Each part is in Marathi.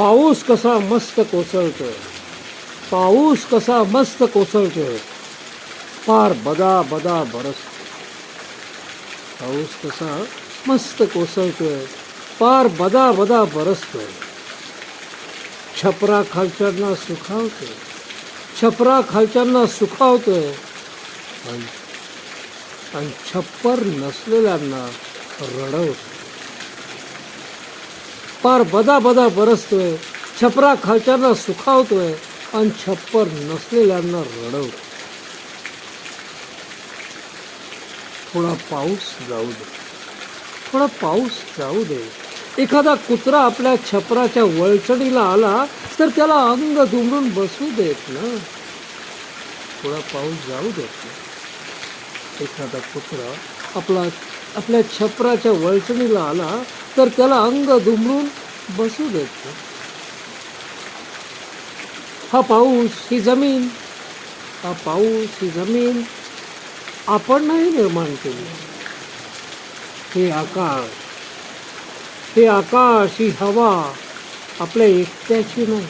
पाऊस कसा मस्त कोसळतोय पाऊस कसा मस्त कोसळतोय फार बदा बदा बरसतो. पाऊस कसा मस्त कोसळतोय फार बदा बदा बरसतोय छपरा खालच्यांना सुखावतोय छपरा खालच्यांना सुखावतोय आणि छप्पर नसलेल्यांना रडवतो. पार बदा बदा बरसतोय छपरा खालच्यांना सुखावतोय आणि छप्पर नसलेल्यांना रडवतोय. थोडा पाऊस जाऊ दे. थोडा पाऊस जाऊ दे. एखादा कुत्रा आपल्या छपराच्या वळचणीला आला तर त्याला अंग दुमडून बसू देत ना. थोडा पाऊस जाऊ देत ना एखादा कुत्रा आपला आपल्या छपराच्या वळचणीला आला तर त्याला अंग दुमडून बसू देत. हा पाऊस ही जमीन हा पाऊस ही जमीन आपण नाही निर्माण केली. हे आकाश हे आकाश ही हवा आपल्या एकट्याची नाही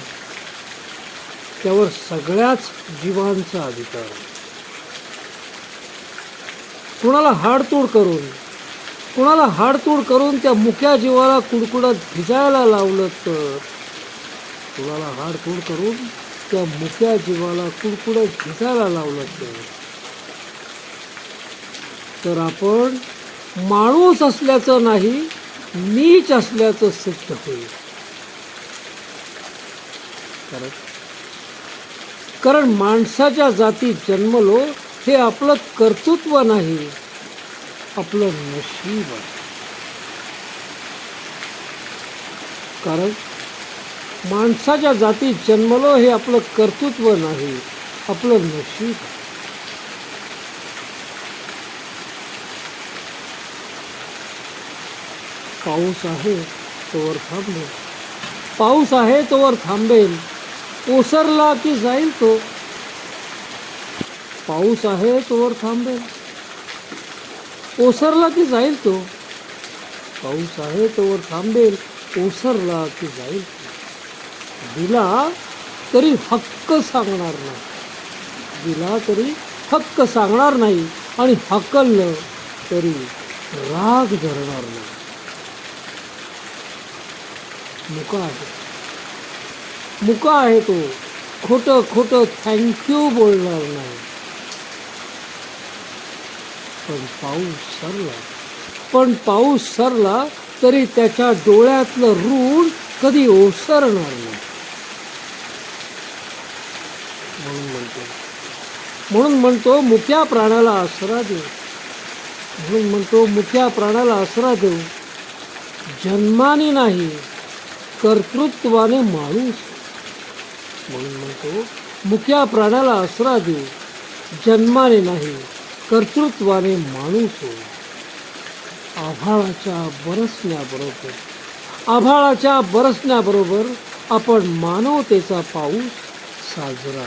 त्यावर सगळ्याच जीवांचा अधिकार कुणाला हाडतोड करून कुणाला हाडतोड करून त्या मुक्या जीवाला कुडकुडत भिजायला लावलं तर? कुणाला हाडतोड करून त्या मुक्या जीवाला कुडकुडत भिजायला लावलं तर? तर आपण माणूस असल्याचं नाही नीच असल्याचं सिद्ध होईल. कारण कारण माणसाच्या जाती जन्मलो हे आपलं कर्तृत्व नाही. आपलं नशीब आहे. कारण माणसाच्या जाती जन्मलो हे आपलं कर्तृत्व नाही आपलं नशीब पाऊस आहे तोवर थांबेल. पाऊस आहे तोवर थांबेल. ओसरला की जाईल तो? पाऊस आहे तोवर थांबेल. ओसरला की जाईल तो? पाऊस आहे तोवर थांबेल. ओसरला की जाईल तो? दिला तरी हक्क सांगणार नाही. दिला तरी हक्क सांगणार नाही आणि हकललं तरी राग धरणार नाही. मुका आहे. मुका आहे तो. खोटं खोटं थँक्यू बोलणार नाही. पण पाऊस सरला. पण पाऊस सरला तरी त्याच्या डोळ्यातलं ऋण कधी ओसरणार नाही. म्हणून म्हणतो. म्हणून म्हणतो मुक्या प्राण्याला आसरा देऊ. म्हणून म्हणतो मुक्या प्राण्याला आसरा देऊ. जन्माने नाही कर्तृत्वाने माणूस. म्हणून म्हणतो मुक्या प्राण्याला आसरा देऊ. जन्माने नाही कर्तृत्वाने माणूस हो आभाळाच्या बरसण्याबरोबर आभाळाच्या बरसण्याबरोबर आपण मानवतेचा पाऊस साजरा